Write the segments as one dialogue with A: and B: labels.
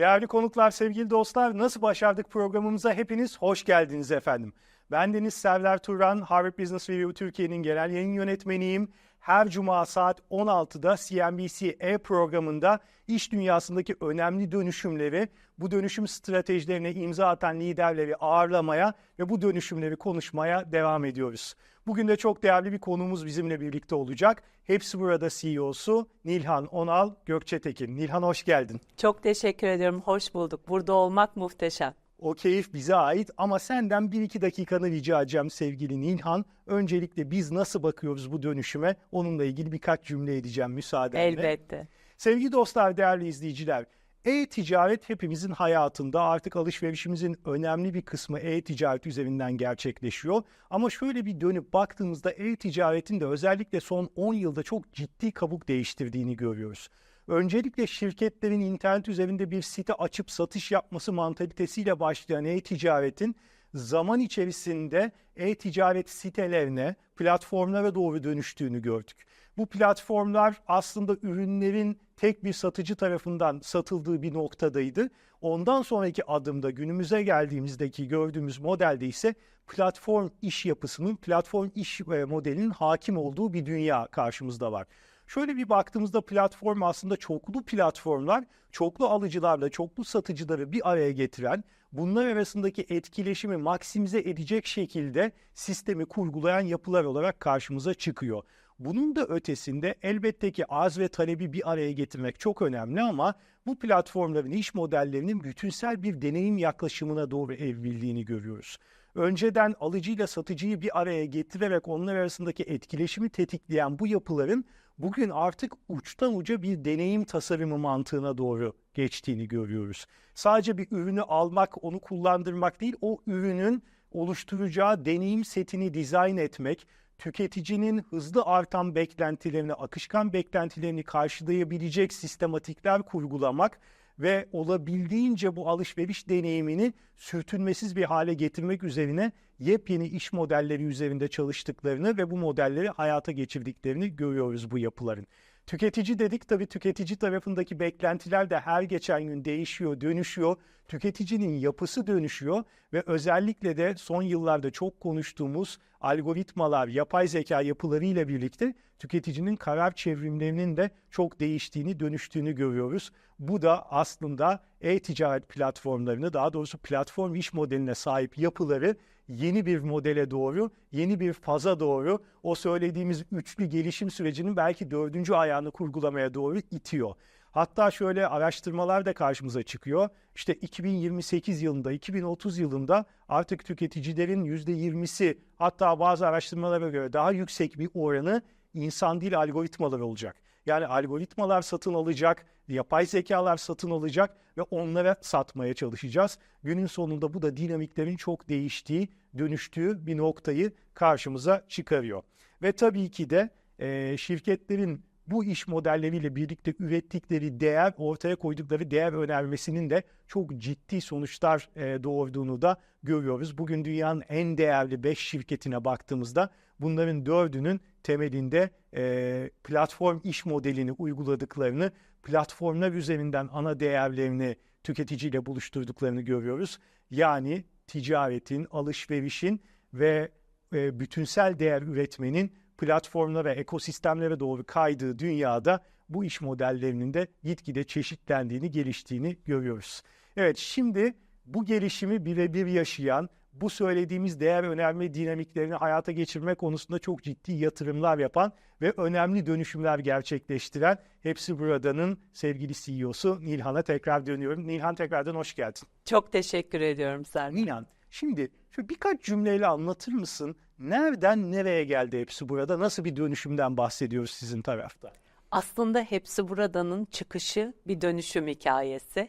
A: Değerli konuklar, sevgili dostlar, Nasıl Başardık programımıza hepiniz hoş geldiniz efendim. Ben Deniz Server Turan, Harvard Business Review Türkiye'nin genel yayın yönetmeniyim. Her cuma saat 16'da CNBC E programında iş dünyasındaki önemli dönüşümleri, bu dönüşüm stratejilerine imza atan liderleri ağırlamaya ve bu dönüşümleri konuşmaya devam ediyoruz. Bugün de çok değerli bir konuğumuz bizimle birlikte olacak. Hepsi burada CEO'su Nilhan Onal Gökçetekin. Nilhan hoş geldin.
B: Çok teşekkür ediyorum. Hoş bulduk. Burada olmak muhteşem.
A: O keyif bize ait ama senden bir iki dakikanı rica edeceğim sevgili Nilhan. Öncelikle biz nasıl bakıyoruz bu dönüşüme onunla ilgili birkaç cümle edeceğim müsaadenle.
B: Elbette.
A: Sevgili dostlar, değerli izleyiciler, e-ticaret hepimizin hayatında artık alışverişimizin önemli bir kısmı e-ticaret üzerinden gerçekleşiyor. Ama şöyle bir dönüp baktığımızda e-ticaretin de özellikle son 10 yılda çok ciddi kabuk değiştirdiğini görüyoruz. Öncelikle şirketlerin internet üzerinde bir site açıp satış yapması mantalitesiyle başlayan e-ticaretin zaman içerisinde e-ticaret sitelerine, platformlara doğru dönüştüğünü gördük. Bu platformlar aslında ürünlerin tek bir satıcı tarafından satıldığı bir noktadaydı. Ondan sonraki adımda günümüze geldiğimizdeki gördüğümüz modelde ise platform iş yapısının, platform iş e, modelinin hakim olduğu bir dünya karşımızda var. Şöyle bir baktığımızda platform aslında çoklu platformlar, çoklu alıcılarla çoklu satıcıları bir araya getiren, bunlar arasındaki etkileşimi maksimize edecek şekilde sistemi kurgulayan yapılar olarak karşımıza çıkıyor. Bunun da ötesinde elbette ki arz ve talebi bir araya getirmek çok önemli ama bu platformların iş modellerinin bütünsel bir deneyim yaklaşımına doğru evrildiğini görüyoruz. Önceden alıcıyla satıcıyı bir araya getirerek onlar arasındaki etkileşimi tetikleyen bu yapıların bugün artık uçtan uca bir deneyim tasarımı mantığına doğru geçtiğini görüyoruz. Sadece bir ürünü almak, onu kullandırmak değil, o ürünün oluşturacağı deneyim setini dizayn etmek, tüketicinin hızlı artan beklentilerini, akışkan beklentilerini karşılayabilecek sistematikler kurgulamak ve olabildiğince bu alışveriş deneyimini sürtünmesiz bir hale getirmek üzerine yepyeni iş modelleri üzerinde çalıştıklarını ve bu modelleri hayata geçirdiklerini görüyoruz bu yapıların. Tüketici dedik tabii tüketici tarafındaki beklentiler de her geçen gün değişiyor, dönüşüyor. Tüketicinin yapısı dönüşüyor ve özellikle de son yıllarda çok konuştuğumuz algoritmalar, yapay zeka yapılarıyla birlikte tüketicinin karar çevrimlerinin de çok değiştiğini, dönüştüğünü görüyoruz. Bu da aslında e-ticaret platformlarını, daha doğrusu platform iş modeline sahip yapıları yeni bir modele doğru, yeni bir faza doğru o söylediğimiz üçlü gelişim sürecinin belki dördüncü ayağını kurgulamaya doğru itiyor. Hatta şöyle araştırmalar da karşımıza çıkıyor. İşte 2028 yılında, 2030 yılında artık tüketicilerin %20'si hatta bazı araştırmalara göre daha yüksek bir oranı insan değil algoritmalar olacak. Yani algoritmalar satın alacak, yapay zekalar satın alacak ve onlara satmaya çalışacağız. Günün sonunda bu da dinamiklerin çok değiştiği, dönüştüğü bir noktayı karşımıza çıkarıyor. Ve tabii ki de e, şirketlerin bu iş modelleriyle birlikte ürettikleri değer, ortaya koydukları değer önermesinin de çok ciddi sonuçlar e, doğurduğunu da görüyoruz. Bugün dünyanın en değerli 5 şirketine baktığımızda bunların dördünün temelinde e, platform iş modelini uyguladıklarını, platformlar üzerinden ana değerlerini tüketiciyle buluşturduklarını görüyoruz. Yani ticaretin, alışverişin ve e, bütünsel değer üretmenin platformlara, ekosistemlere doğru kaydığı dünyada bu iş modellerinin de gitgide çeşitlendiğini, geliştiğini görüyoruz. Evet şimdi bu gelişimi birebir yaşayan, bu söylediğimiz değer önerme dinamiklerini hayata geçirme konusunda çok ciddi yatırımlar yapan ve önemli dönüşümler gerçekleştiren Hepsi Burada'nın sevgili CEO'su Nilhan'a tekrar dönüyorum. Nilhan tekrardan hoş geldin.
B: Çok teşekkür ediyorum Serkan.
A: Nilhan şimdi şu birkaç cümleyle anlatır mısın? Nereden nereye geldi Hepsi Burada? Nasıl bir dönüşümden bahsediyoruz sizin tarafta?
B: Aslında hepsi buradanın çıkışı bir dönüşüm hikayesi.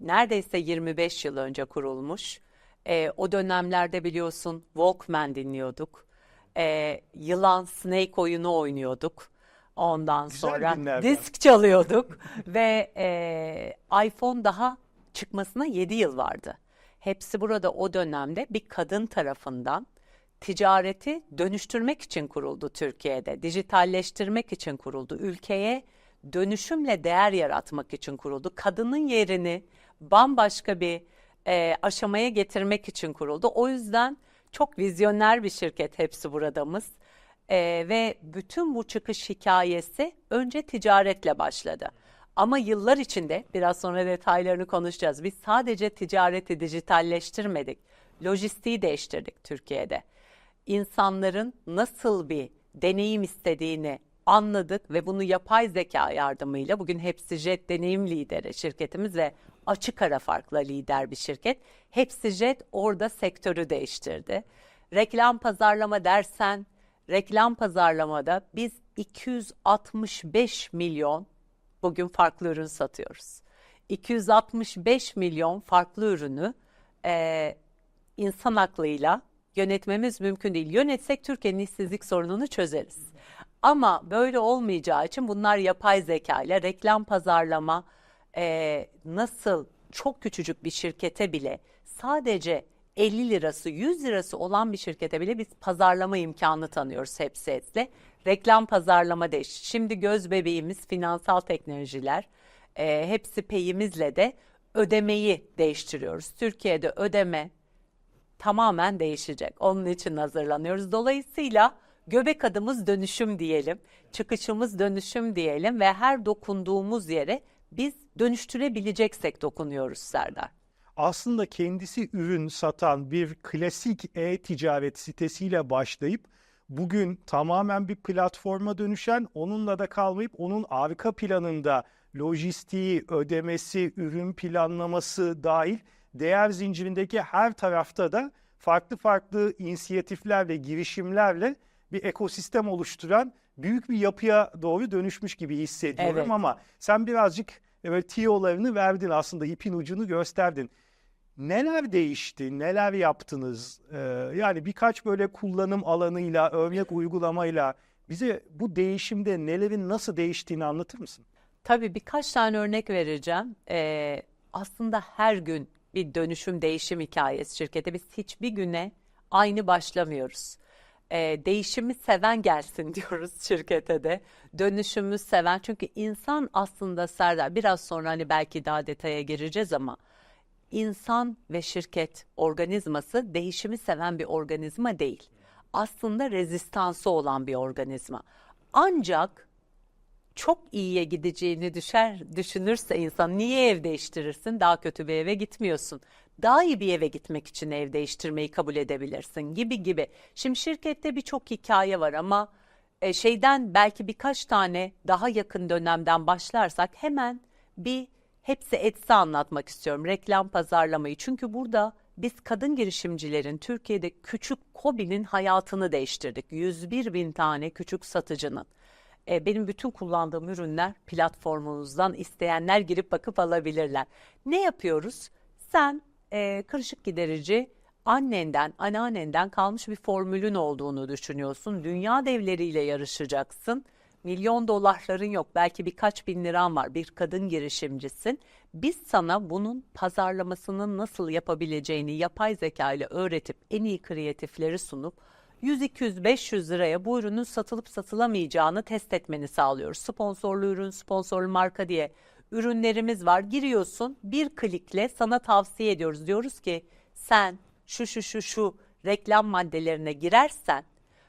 B: Neredeyse 25 yıl önce kurulmuş. Ee, o dönemlerde biliyorsun Walkman dinliyorduk. Ee, yılan Snake oyunu oynuyorduk. Ondan
A: Güzel
B: sonra disk çalıyorduk ve e, iPhone daha çıkmasına 7 yıl vardı. Hepsi burada o dönemde bir kadın tarafından ticareti dönüştürmek için kuruldu Türkiye'de. Dijitalleştirmek için kuruldu. Ülkeye dönüşümle değer yaratmak için kuruldu. Kadının yerini bambaşka bir e, aşamaya getirmek için kuruldu. O yüzden çok vizyoner bir şirket hepsi buradamız. E, ve bütün bu çıkış hikayesi önce ticaretle başladı. Ama yıllar içinde biraz sonra detaylarını konuşacağız. Biz sadece ticareti dijitalleştirmedik. Lojistiği değiştirdik Türkiye'de. İnsanların nasıl bir deneyim istediğini anladık ve bunu yapay zeka yardımıyla bugün hepsi Jet deneyim lideri şirketimiz ve açık ara farkla lider bir şirket. Hepsi Jet orada sektörü değiştirdi. Reklam pazarlama dersen reklam pazarlamada biz 265 milyon bugün farklı ürün satıyoruz. 265 milyon farklı ürünü eee, insan aklıyla yönetmemiz mümkün değil. Yönetsek Türkiye'nin işsizlik sorununu çözeriz. Ama böyle olmayacağı için bunlar yapay zeka ile reklam pazarlama eee, nasıl çok küçücük bir şirkete bile sadece 50 lirası 100 lirası olan bir şirkete bile biz pazarlama imkanı tanıyoruz hepsi Reklam pazarlama değiş. Şimdi göz bebeğimiz finansal teknolojiler eee, hepsi peyimizle de ödemeyi değiştiriyoruz. Türkiye'de ödeme tamamen değişecek. Onun için hazırlanıyoruz. Dolayısıyla göbek adımız dönüşüm diyelim, çıkışımız dönüşüm diyelim ve her dokunduğumuz yere biz dönüştürebileceksek dokunuyoruz Serdar.
A: aslında kendisi ürün satan bir klasik e-ticaret sitesiyle başlayıp bugün tamamen bir platforma dönüşen, onunla da kalmayıp onun arka planında lojistiği, ödemesi, ürün planlaması dahil değer zincirindeki her tarafta da farklı farklı inisiyatiflerle, girişimlerle bir ekosistem oluşturan büyük bir yapıya doğru dönüşmüş gibi hissediyorum
B: Evet.
A: ama sen birazcık evet tiyolarını verdin aslında ipin ucunu gösterdin. Neler değişti, neler yaptınız? Ee, yani birkaç böyle kullanım alanıyla, örnek uygulamayla bize bu değişimde nelerin nasıl değiştiğini anlatır mısın?
B: Tabii birkaç tane örnek vereceğim. Ee, aslında her gün bir dönüşüm değişim hikayesi şirkete. Biz hiçbir güne aynı başlamıyoruz. Ee, değişimi seven gelsin diyoruz şirkete de. Dönüşümü seven. Çünkü insan aslında Serdar biraz sonra hani belki daha detaya gireceğiz ama insan ve şirket organizması değişimi seven bir organizma değil. Aslında rezistansı olan bir organizma. Ancak çok iyiye gideceğini düşer, düşünürse insan niye ev değiştirirsin? Daha kötü bir eve gitmiyorsun. Daha iyi bir eve gitmek için ev değiştirmeyi kabul edebilirsin gibi gibi. Şimdi şirkette birçok hikaye var ama e, şeyden belki birkaç tane daha yakın dönemden başlarsak hemen bir hepsi etse anlatmak istiyorum reklam pazarlamayı. Çünkü burada biz kadın girişimcilerin Türkiye'de küçük KOBİ'nin hayatını değiştirdik. 101 bin tane küçük satıcının. E, benim bütün kullandığım ürünler platformumuzdan isteyenler girip bakıp alabilirler. Ne yapıyoruz? Sen e, kırışık giderici annenden, anneannenden kalmış bir formülün olduğunu düşünüyorsun. Dünya devleriyle yarışacaksın. Milyon dolarların yok. Belki birkaç bin liran var. Bir kadın girişimcisin. Biz sana bunun pazarlamasının nasıl yapabileceğini yapay zeka ile öğretip en iyi kreatifleri sunup 100, 200, 500 liraya bu ürünün satılıp satılamayacağını test etmeni sağlıyoruz. Sponsorlu ürün, sponsorlu marka diye ürünlerimiz var. Giriyorsun bir klikle sana tavsiye ediyoruz. Diyoruz ki sen şu şu şu şu reklam maddelerine girersen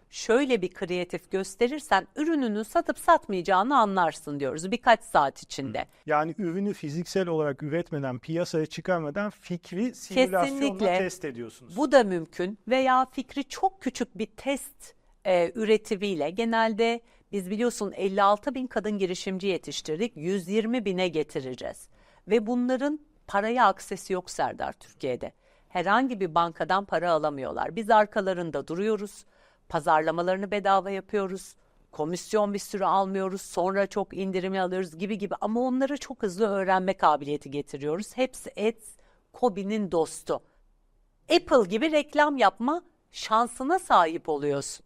B: şöyle bir kreatif gösterirsen ürününü satıp satmayacağını anlarsın diyoruz birkaç saat içinde.
A: Yani ürünü fiziksel olarak üretmeden, piyasaya çıkarmadan fikri simülasyonla
B: Kesinlikle.
A: test ediyorsunuz.
B: Bu da mümkün veya fikri çok küçük bir test e, üretimiyle genelde biz biliyorsun 56 bin kadın girişimci yetiştirdik 120 bine getireceğiz. Ve bunların paraya aksesi yok Serdar Türkiye'de. Herhangi bir bankadan para alamıyorlar. Biz arkalarında duruyoruz. Pazarlamalarını bedava yapıyoruz. Komisyon bir sürü almıyoruz. Sonra çok indirimi alıyoruz gibi gibi. Ama onlara çok hızlı öğrenme kabiliyeti getiriyoruz. Hepsi Ads, Kobi'nin dostu. Apple gibi reklam yapma şansına sahip oluyorsun.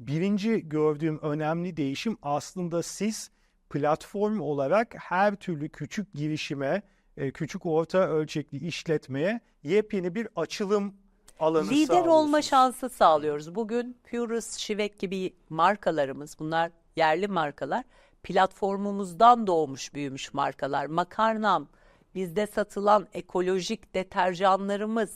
A: Birinci gördüğüm önemli değişim aslında siz platform olarak her türlü küçük girişime, e, küçük orta ölçekli işletmeye yepyeni bir açılım alanı
B: Lider olma şansı sağlıyoruz. Bugün Purus, Şivek gibi markalarımız, bunlar yerli markalar, platformumuzdan doğmuş büyümüş markalar. Makarnam, bizde satılan ekolojik deterjanlarımız,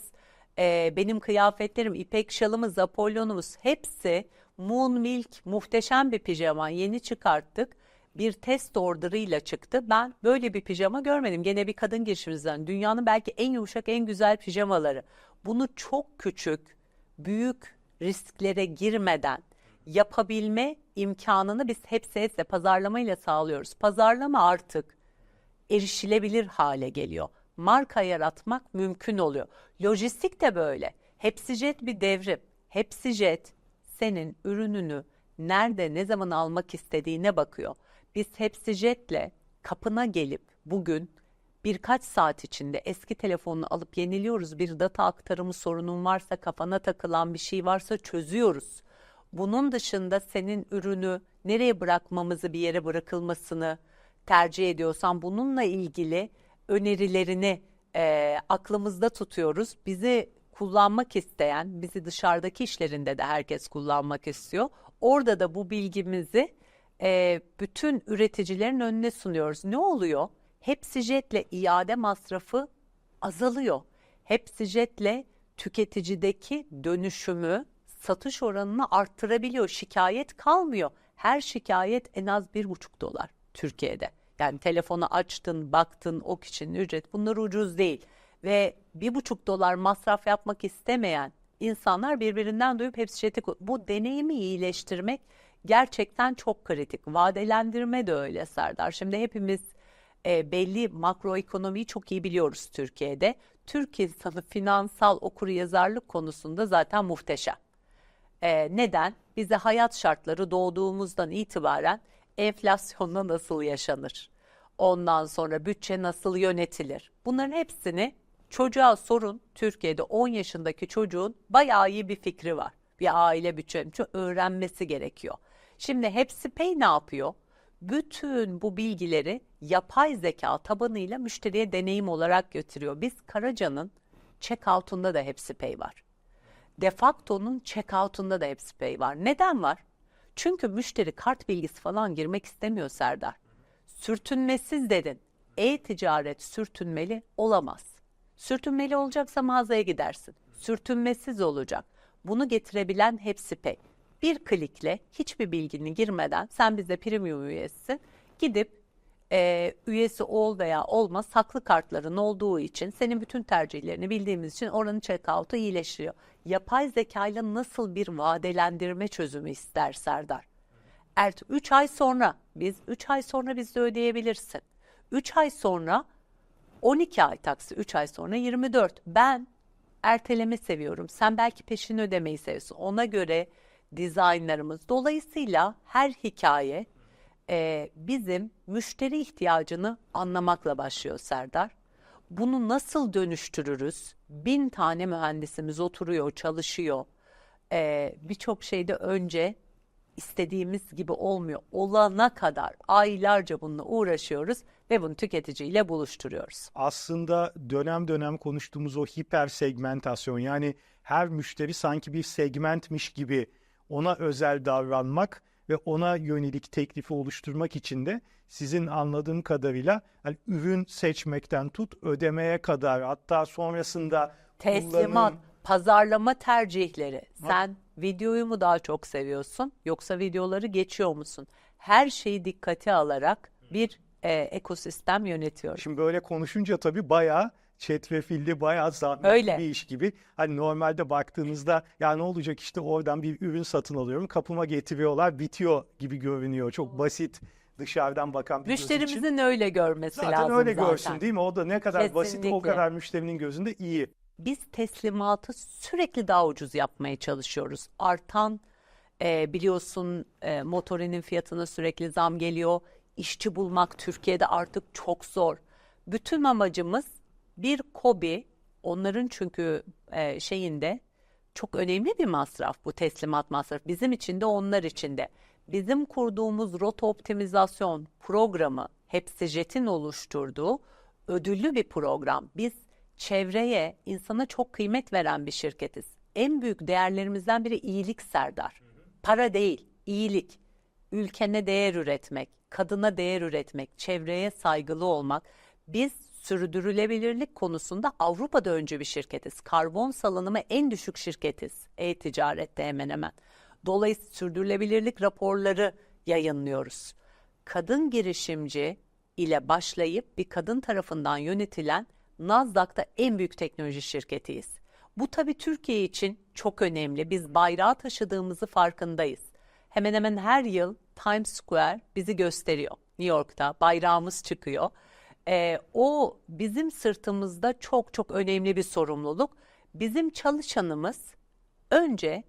B: e, benim kıyafetlerim, ipek şalımız, Apollon'umuz hepsi Moon Milk muhteşem bir pijama yeni çıkarttık. Bir test order'ıyla çıktı. Ben böyle bir pijama görmedim. Gene bir kadın girişimizden. Dünyanın belki en yumuşak, en güzel pijamaları. Bunu çok küçük, büyük risklere girmeden yapabilme imkanını biz hepsi hepsi pazarlamayla sağlıyoruz. Pazarlama artık erişilebilir hale geliyor. Marka yaratmak mümkün oluyor. Lojistik de böyle. Hepsijet bir devrim. Hepsijet senin ürününü nerede ne zaman almak istediğine bakıyor. Biz Hepsijet'le kapına gelip bugün birkaç saat içinde eski telefonunu alıp yeniliyoruz. Bir data aktarımı sorunun varsa kafana takılan bir şey varsa çözüyoruz. Bunun dışında senin ürünü nereye bırakmamızı bir yere bırakılmasını tercih ediyorsan bununla ilgili önerilerini e, aklımızda tutuyoruz. Bizi kullanmak isteyen, bizi dışarıdaki işlerinde de herkes kullanmak istiyor. Orada da bu bilgimizi e, bütün üreticilerin önüne sunuyoruz. Ne oluyor? Hepsi jetle iade masrafı azalıyor. Hepsi jetle tüketicideki dönüşümü, satış oranını arttırabiliyor. Şikayet kalmıyor. Her şikayet en az bir buçuk dolar Türkiye'de. Yani telefonu açtın, baktın, o kişinin ücret bunlar ucuz değil. Ve bir buçuk dolar masraf yapmak istemeyen insanlar birbirinden duyup hepsi jeti bu deneyimi iyileştirmek gerçekten çok kritik. Vadelendirme de öyle Serdar. Şimdi hepimiz e, belli makroekonomiyi çok iyi biliyoruz Türkiye'de. Türk insanı finansal okuryazarlık konusunda zaten muhteşem. E, neden? Bize hayat şartları doğduğumuzdan itibaren enflasyonla nasıl yaşanır? Ondan sonra bütçe nasıl yönetilir? Bunların hepsini çocuğa sorun. Türkiye'de 10 yaşındaki çocuğun bayağı iyi bir fikri var. Bir aile bütçe öğrenmesi gerekiyor. Şimdi hepsi pay ne yapıyor? Bütün bu bilgileri yapay zeka tabanıyla müşteriye deneyim olarak götürüyor. Biz Karaca'nın checkout'unda da hepsi pay var. Defacto'nun checkout'unda da hepsi pay var. Neden var? Çünkü müşteri kart bilgisi falan girmek istemiyor Serdar. Sürtünmesiz dedin. E-ticaret sürtünmeli olamaz. Sürtünmeli olacaksa mağazaya gidersin. Sürtünmesiz olacak. Bunu getirebilen hepsi pay. Bir klikle hiçbir bilgini girmeden sen bizde premium üyesisin. Gidip e, üyesi ol veya olma saklı kartların olduğu için senin bütün tercihlerini bildiğimiz için oranın checkout'u iyileştiriyor. Yapay zekayla nasıl bir vadelendirme çözümü ister Serdar? Evet 3 ay sonra biz 3 ay sonra bizde ödeyebilirsin. 3 ay sonra 12 ay taksi 3 ay sonra 24. Ben erteleme seviyorum. Sen belki peşin ödemeyi seviyorsun. Ona göre dizaynlarımız. Dolayısıyla her hikaye e, bizim müşteri ihtiyacını anlamakla başlıyor Serdar. Bunu nasıl dönüştürürüz? Bin tane mühendisimiz oturuyor, çalışıyor. E, Birçok şeyde önce istediğimiz gibi olmuyor. Olana kadar aylarca bununla uğraşıyoruz ve bunu tüketiciyle buluşturuyoruz.
A: Aslında dönem dönem konuştuğumuz o hiper segmentasyon yani her müşteri sanki bir segmentmiş gibi ona özel davranmak ve ona yönelik teklifi oluşturmak için de sizin anladığım kadarıyla hani ürün seçmekten tut ödemeye kadar hatta sonrasında
B: Teslimat,
A: kullanım-
B: pazarlama tercihleri. Sen videoyu mu daha çok seviyorsun yoksa videoları geçiyor musun? Her şeyi dikkate alarak bir e, ekosistem yönetiyor.
A: Şimdi böyle konuşunca tabii bayağı çetrefilli, bayağı zahmetli
B: Öyle.
A: bir iş gibi. Hani normalde baktığınızda ya ne olacak işte oradan bir ürün satın alıyorum, kapıma getiriyorlar, bitiyor gibi görünüyor. Çok basit dışarıdan bakan bir göz için.
B: Müşterimizin öyle görmesi
A: Zaten
B: lazım
A: öyle
B: zaten.
A: görsün değil mi? O da ne kadar basit o
B: Kesinlikle.
A: kadar müşterinin gözünde iyi.
B: Biz teslimatı sürekli daha ucuz yapmaya çalışıyoruz. Artan e, biliyorsun e, motorinin fiyatına sürekli zam geliyor. İşçi bulmak Türkiye'de artık çok zor. Bütün amacımız bir kobi onların çünkü e, şeyinde çok önemli bir masraf bu teslimat masrafı. Bizim için de onlar için de. Bizim kurduğumuz rota optimizasyon programı hepsi JET'in oluşturduğu ödüllü bir program. Biz çevreye, insana çok kıymet veren bir şirketiz. En büyük değerlerimizden biri iyilik Serdar. Para değil, iyilik. Ülkene değer üretmek, kadına değer üretmek, çevreye saygılı olmak. Biz sürdürülebilirlik konusunda Avrupa'da önce bir şirketiz. Karbon salınımı en düşük şirketiz. E-ticarette hemen hemen. Dolayısıyla sürdürülebilirlik raporları yayınlıyoruz. Kadın girişimci ile başlayıp bir kadın tarafından yönetilen Nasdaq'ta en büyük teknoloji şirketiyiz. Bu tabii Türkiye için çok önemli. Biz bayrağı taşıdığımızı farkındayız. Hemen hemen her yıl Times Square bizi gösteriyor. New York'ta bayrağımız çıkıyor. Ee, o bizim sırtımızda çok çok önemli bir sorumluluk. Bizim çalışanımız önce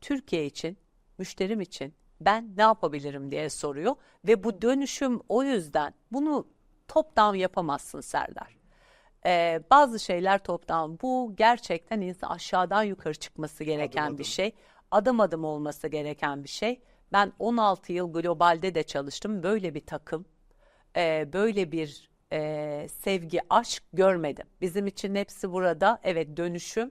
B: Türkiye için, müşterim için ben ne yapabilirim diye soruyor ve bu dönüşüm o yüzden bunu top down yapamazsın Serdar. Ee, bazı şeyler top down. Bu gerçekten insan aşağıdan yukarı çıkması gereken
A: adım.
B: bir şey. Adım adım olması gereken bir şey. Ben 16 yıl globalde de çalıştım. Böyle bir takım, e, böyle bir e, sevgi, aşk görmedim. Bizim için hepsi burada. Evet dönüşüm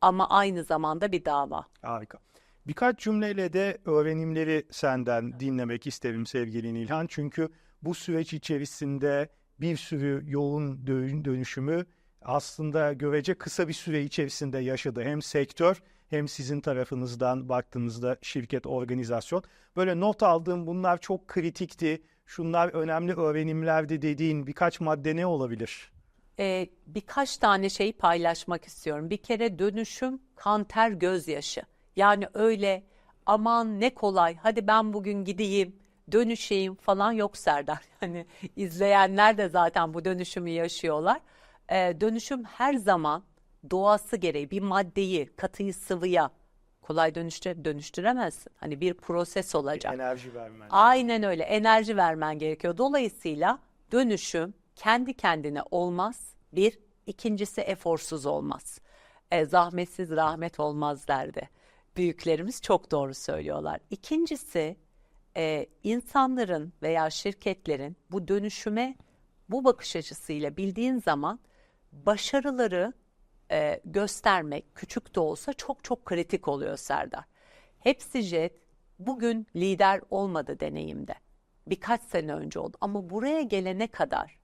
B: ama aynı zamanda bir dava.
A: Harika. Birkaç cümleyle de öğrenimleri senden dinlemek isterim sevgili Nilhan. Çünkü bu süreç içerisinde bir sürü yoğun dö- dönüşümü aslında görece kısa bir süre içerisinde yaşadı. Hem sektör hem sizin tarafınızdan baktığınızda şirket, organizasyon. Böyle not aldığım bunlar çok kritikti. Şunlar önemli öğrenimlerdi dediğin birkaç madde ne olabilir?
B: Ee, birkaç tane şey paylaşmak istiyorum. Bir kere dönüşüm kan ter gözyaşı. Yani öyle aman ne kolay hadi ben bugün gideyim dönüşeyim falan yok Serdar. Yani izleyenler de zaten bu dönüşümü yaşıyorlar. Ee, dönüşüm her zaman doğası gereği bir maddeyi katıyı sıvıya kolay dönüştüre, dönüştüremezsin. Hani bir proses olacak.
A: Enerji vermen.
B: Aynen öyle. Enerji vermen gerekiyor. Dolayısıyla dönüşüm kendi kendine olmaz. Bir. ikincisi eforsuz olmaz. E, zahmetsiz rahmet olmaz derdi. Büyüklerimiz çok doğru söylüyorlar. İkincisi e, insanların veya şirketlerin bu dönüşüme bu bakış açısıyla bildiğin zaman başarıları e, göstermek küçük de olsa çok çok kritik oluyor Serdar. Hepsi jet bugün lider olmadı deneyimde. Birkaç sene önce oldu ama buraya gelene kadar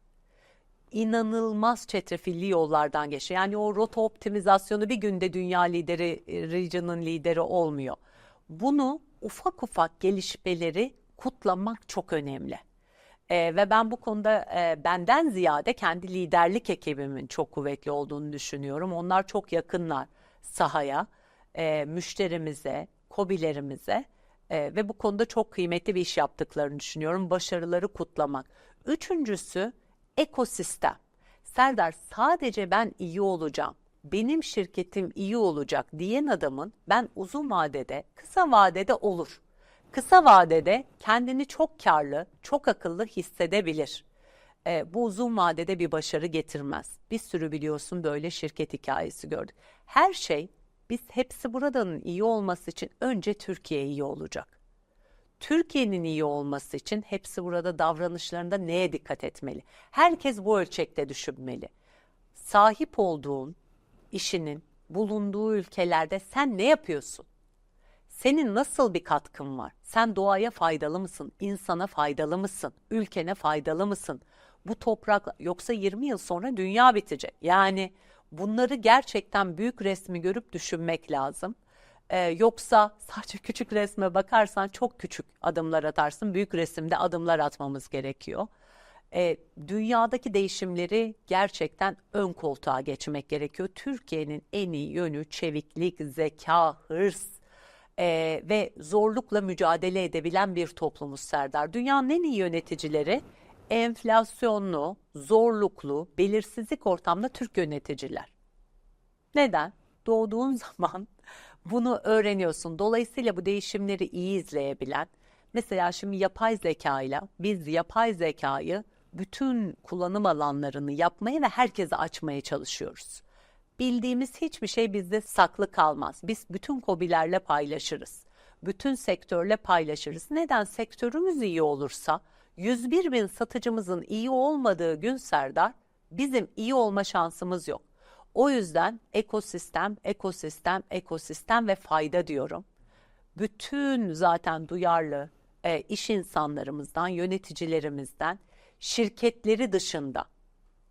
B: inanılmaz çetrefilli yollardan geçiyor. Yani o rota optimizasyonu bir günde dünya lideri, region'ın lideri olmuyor. Bunu ufak ufak gelişmeleri kutlamak çok önemli. Ee, ve ben bu konuda e, benden ziyade kendi liderlik ekibimin çok kuvvetli olduğunu düşünüyorum. Onlar çok yakınlar sahaya, e, müşterimize, kobilerimize e, ve bu konuda çok kıymetli bir iş yaptıklarını düşünüyorum. Başarıları kutlamak. Üçüncüsü ekosistem. Serdar sadece ben iyi olacağım, benim şirketim iyi olacak diyen adamın ben uzun vadede, kısa vadede olur. Kısa vadede kendini çok karlı, çok akıllı hissedebilir. E, bu uzun vadede bir başarı getirmez. Bir sürü biliyorsun böyle şirket hikayesi gördük. Her şey biz hepsi buradanın iyi olması için önce Türkiye iyi olacak. Türkiye'nin iyi olması için hepsi burada davranışlarında neye dikkat etmeli? Herkes bu ölçekte düşünmeli. Sahip olduğun işinin bulunduğu ülkelerde sen ne yapıyorsun? Senin nasıl bir katkın var? Sen doğaya faydalı mısın? İnsana faydalı mısın? Ülkene faydalı mısın? Bu toprakla yoksa 20 yıl sonra dünya bitecek. Yani bunları gerçekten büyük resmi görüp düşünmek lazım. Ee, yoksa sadece küçük resme bakarsan çok küçük adımlar atarsın. Büyük resimde adımlar atmamız gerekiyor. Ee, dünyadaki değişimleri gerçekten ön koltuğa geçmek gerekiyor. Türkiye'nin en iyi yönü çeviklik, zeka, hırs e, ve zorlukla mücadele edebilen bir toplumuz Serdar. Dünyanın en iyi yöneticileri enflasyonlu, zorluklu, belirsizlik ortamda Türk yöneticiler. Neden? Doğduğun zaman bunu öğreniyorsun. Dolayısıyla bu değişimleri iyi izleyebilen, mesela şimdi yapay zekayla biz yapay zekayı bütün kullanım alanlarını yapmaya ve herkese açmaya çalışıyoruz. Bildiğimiz hiçbir şey bizde saklı kalmaz. Biz bütün kobilerle paylaşırız. Bütün sektörle paylaşırız. Neden? Sektörümüz iyi olursa 101 bin satıcımızın iyi olmadığı gün Serdar bizim iyi olma şansımız yok. O yüzden ekosistem, ekosistem, ekosistem ve fayda diyorum. Bütün zaten duyarlı e, iş insanlarımızdan, yöneticilerimizden, şirketleri dışında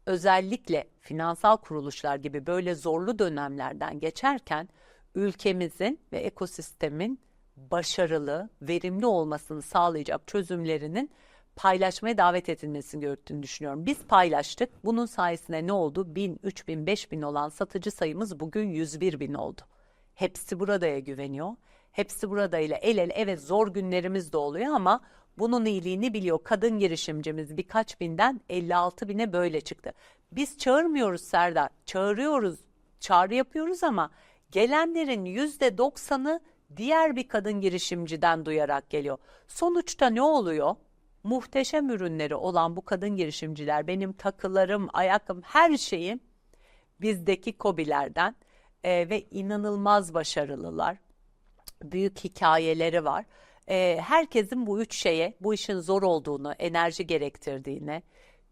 B: özellikle finansal kuruluşlar gibi böyle zorlu dönemlerden geçerken ülkemizin ve ekosistemin başarılı, verimli olmasını sağlayacak çözümlerinin paylaşmaya davet edilmesini gerektiğini düşünüyorum. Biz paylaştık. Bunun sayesinde ne oldu? 1000, 3000, 5000 olan satıcı sayımız bugün 101 bin oldu. Hepsi buradaya güveniyor. Hepsi buradayla el ele evet zor günlerimiz de oluyor ama bunun iyiliğini biliyor. Kadın girişimcimiz birkaç binden 56 bine böyle çıktı. Biz çağırmıyoruz Serdar. Çağırıyoruz. Çağrı yapıyoruz ama gelenlerin yüzde doksanı diğer bir kadın girişimciden duyarak geliyor. Sonuçta ne oluyor? Muhteşem ürünleri olan bu kadın girişimciler benim takılarım, ayakkabım, her şeyim bizdeki kobilerden e, ve inanılmaz başarılılar. Büyük hikayeleri var. E, herkesin bu üç şeye, bu işin zor olduğunu, enerji gerektirdiğine,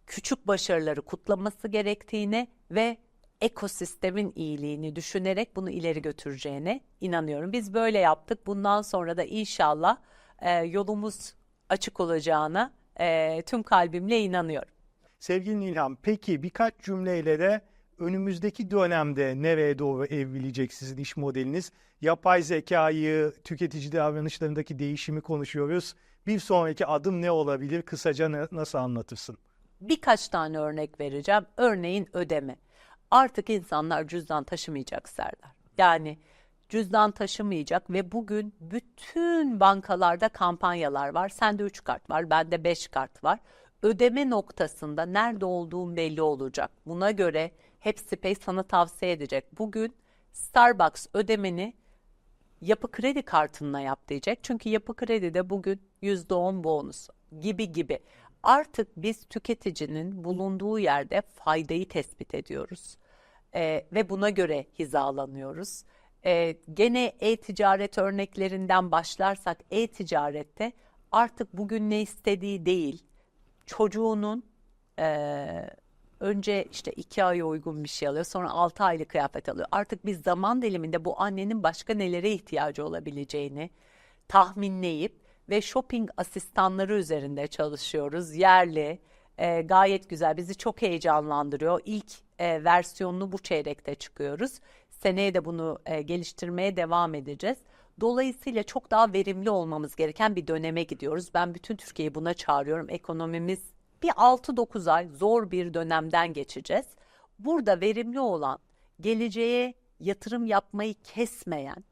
B: küçük başarıları kutlaması gerektiğine ve ekosistemin iyiliğini düşünerek bunu ileri götüreceğine inanıyorum. Biz böyle yaptık. Bundan sonra da inşallah e, yolumuz açık olacağına e, tüm kalbimle inanıyorum.
A: Sevgili Nilhan, peki birkaç cümleyle de önümüzdeki dönemde nereye doğru evrilecek sizin iş modeliniz? Yapay zekayı, tüketici davranışlarındaki değişimi konuşuyoruz. Bir sonraki adım ne olabilir? Kısaca na- nasıl anlatırsın?
B: Birkaç tane örnek vereceğim. Örneğin ödeme. Artık insanlar cüzdan taşımayacak Serdar. Yani cüzdan taşımayacak ve bugün bütün bankalarda kampanyalar var. Sende 3 kart var, bende 5 kart var. Ödeme noktasında nerede olduğun belli olacak. Buna göre pay sana tavsiye edecek. Bugün Starbucks ödemeni yapı kredi kartına yap diyecek. Çünkü yapı kredide bugün %10 bonus gibi gibi. Artık biz tüketicinin bulunduğu yerde faydayı tespit ediyoruz. Ee, ve buna göre hizalanıyoruz. Ee, gene e-ticaret örneklerinden başlarsak e-ticarette artık bugün ne istediği değil, çocuğunun eee, önce işte iki aya uygun bir şey alıyor sonra altı aylık kıyafet alıyor. Artık biz zaman diliminde bu annenin başka nelere ihtiyacı olabileceğini tahminleyip ve shopping asistanları üzerinde çalışıyoruz. Yerli, e, gayet güzel bizi çok heyecanlandırıyor. İlk e, versiyonunu bu çeyrekte çıkıyoruz. Seneye de bunu e, geliştirmeye devam edeceğiz. Dolayısıyla çok daha verimli olmamız gereken bir döneme gidiyoruz. Ben bütün Türkiye'yi buna çağırıyorum. Ekonomimiz bir 6-9 ay zor bir dönemden geçeceğiz. Burada verimli olan, geleceğe yatırım yapmayı kesmeyen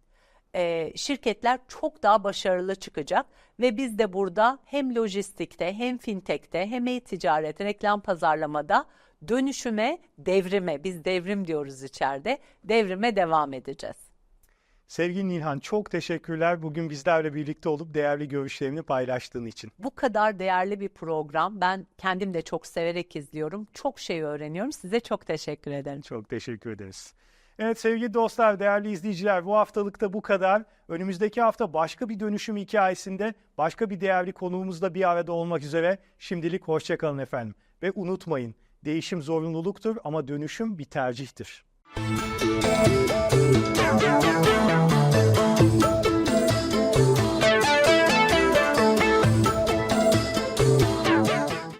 B: e, şirketler çok daha başarılı çıkacak ve biz de burada hem lojistikte hem fintech'te hem e-ticaret, reklam pazarlamada dönüşüme, devrime, biz devrim diyoruz içeride, devrime devam edeceğiz.
A: Sevgili Nilhan çok teşekkürler bugün bizlerle birlikte olup değerli görüşlerini paylaştığın için.
B: Bu kadar değerli bir program. Ben kendim de çok severek izliyorum. Çok şey öğreniyorum. Size çok teşekkür ederim.
A: Çok teşekkür ederiz. Evet sevgili dostlar, değerli izleyiciler bu haftalıkta bu kadar. Önümüzdeki hafta başka bir dönüşüm hikayesinde başka bir değerli konuğumuzla bir arada olmak üzere. Şimdilik hoşçakalın efendim. Ve unutmayın değişim zorunluluktur ama dönüşüm bir tercihtir. Thank you.